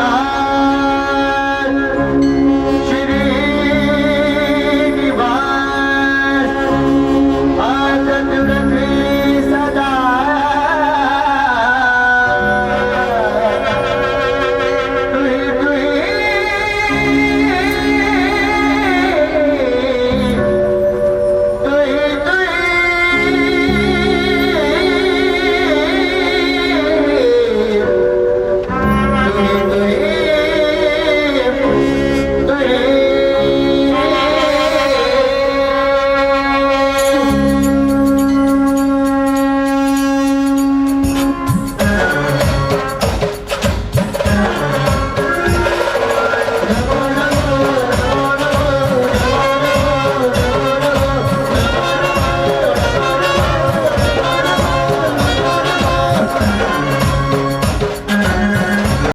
나.